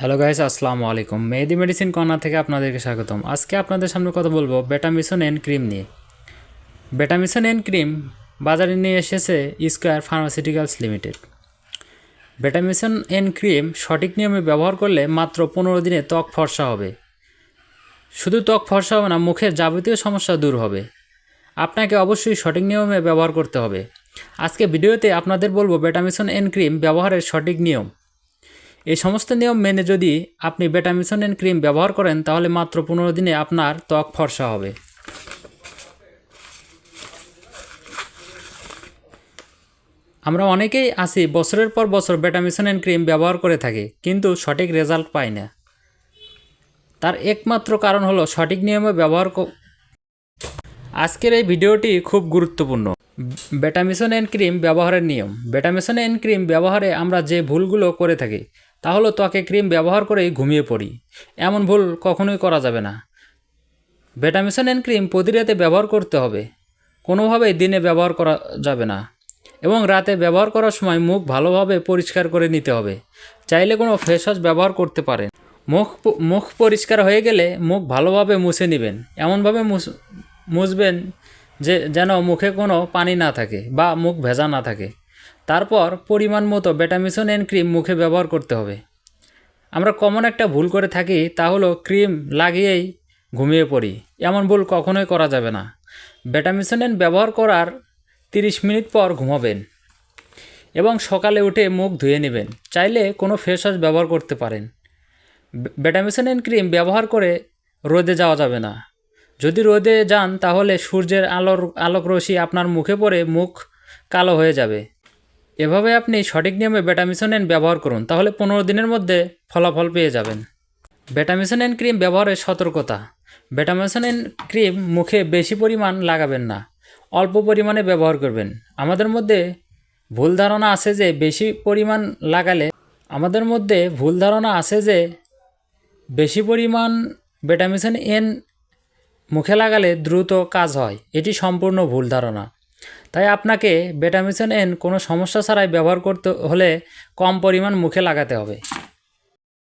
Hello guys আসসালামু আলাইকুম মেহেদি medicine corner থেকে আপনাদেরকে স্বাগতম। আজকে আপনাদের সামনে কথা বলব বেটামিশন এন ক্রিম নিয়ে। বেটামিশন এন ক্রিম বাজারে নিয়ে এসেছে স্কোয়ার ফার্মাসিউটিক্যালস লিমিটেড বেটামিশন এন ক্রিম সঠিক নিয়মে ব্যবহার করলে মাত্র পনেরো দিনে ত্বক ফর্সা হবে। শুধু ত্বক ফর্সা হবে না, মুখের যাবতীয় সমস্যা দূর হবে। আপনাকে অবশ্যই সঠিক নিয়মে ব্যবহার করতে হবে। আজকে ভিডিওতে আপনাদের বলব বেটামিশন এন ক্রিম ব্যবহারের সঠিক নিয়ম। এই সমস্ত নিয়ম মেনে যদি আপনি বেটামিশন এন ক্রিম ব্যবহার করেন, তাহলে মাত্র পনেরো দিনে আপনার ত্বক ফর্সা হবে। আমরা অনেকেই আছি, বছরের পর বছর বেটামিশন এন ক্রিম ব্যবহার করে থাকি, কিন্তু সঠিক রেজাল্ট পাই না। তার একমাত্র কারণ হলো সঠিক নিয়মে ব্যবহার আজকের এই ভিডিওটি খুব গুরুত্বপূর্ণ। বেটামিশন এন ক্রিম ব্যবহারের নিয়ম। বেটামিশন এন ক্রিম ব্যবহারে আমরা যে ভুলগুলো করে থাকি তা হলো ত্বকে ক্রিম ব্যবহার করেই ঘুমিয়ে পড়ি। এমন ভুল কখনোই করা যাবে না। বেটামিশন এন ক্রিম প্রতি রাতে ব্যবহার করতে হবে। কোনোভাবেই দিনে ব্যবহার করা যাবে না। এবং রাতে ব্যবহার করার সময় মুখ ভালোভাবে পরিষ্কার করে নিতে হবে। চাইলে কোনো ফেস ওয়াশ ব্যবহার করতে পারেন। মুখ মুখ পরিষ্কার হয়ে গেলে মুখ ভালোভাবে মুছে নেবেন। এমনভাবে মুছ- মুছবেন যে, যেন মুখে কোনো পানি না থাকে বা মুখ ভেজা না থাকে। তারপর পরিমাণ মতো বেটামিশন এন ক্রিম মুখে ব্যবহার করতে হবে। আমরা কমন একটা ভুল করে থাকি, তা হলো ক্রিম লাগিয়েই ঘুমিয়ে পড়ি। এমন ভুল কখনোই করা যাবে না। বেটামিশন এন ব্যবহার করার তিরিশ মিনিট পর ঘুমাবেন এবং সকালে উঠে মুখ ধুয়ে নেবেন। চাইলে কোনো ফেস ওয়াশ ব্যবহার করতে পারেন। বে- বেটামিশন এন ক্রিম ব্যবহার করে রোদে যাওয়া যাবে না। যদি রোদে যান, তাহলে সূর্যের আলোর আলোক রশ্মি আপনার মুখে পড়ে মুখ কালো হয়ে যাবে। এভাবে আপনি সঠিক নিয়মে বেটামিশন এন ব্যবহার করুন, তাহলে পনেরো দিনের মধ্যে ফলাফল পেয়ে যাবেন। বেটামিশন এন ক্রিম ব্যবহারের সতর্কতা। বেটামিশন এন ক্রিম মুখে বেশি পরিমাণ লাগাবেন না, অল্প পরিমাণে ব্যবহার করবেন। আমাদের মধ্যে ভুল ধারণা আছে যে বেশি পরিমাণ লাগালে, আমাদের মধ্যে ভুল ধারণা আছে যে বেশি পরিমাণ বেটামিশন এন মুখে লাগালে দ্রুত কাজ হয়। এটি সম্পূর্ণ ভুল ধারণা। তাই আপনাকে বেটামিশন এন কোনো সমস্যা ছাড়াই ব্যবহার করতে হলে কম পরিমাণ মুখে লাগাতে হবে।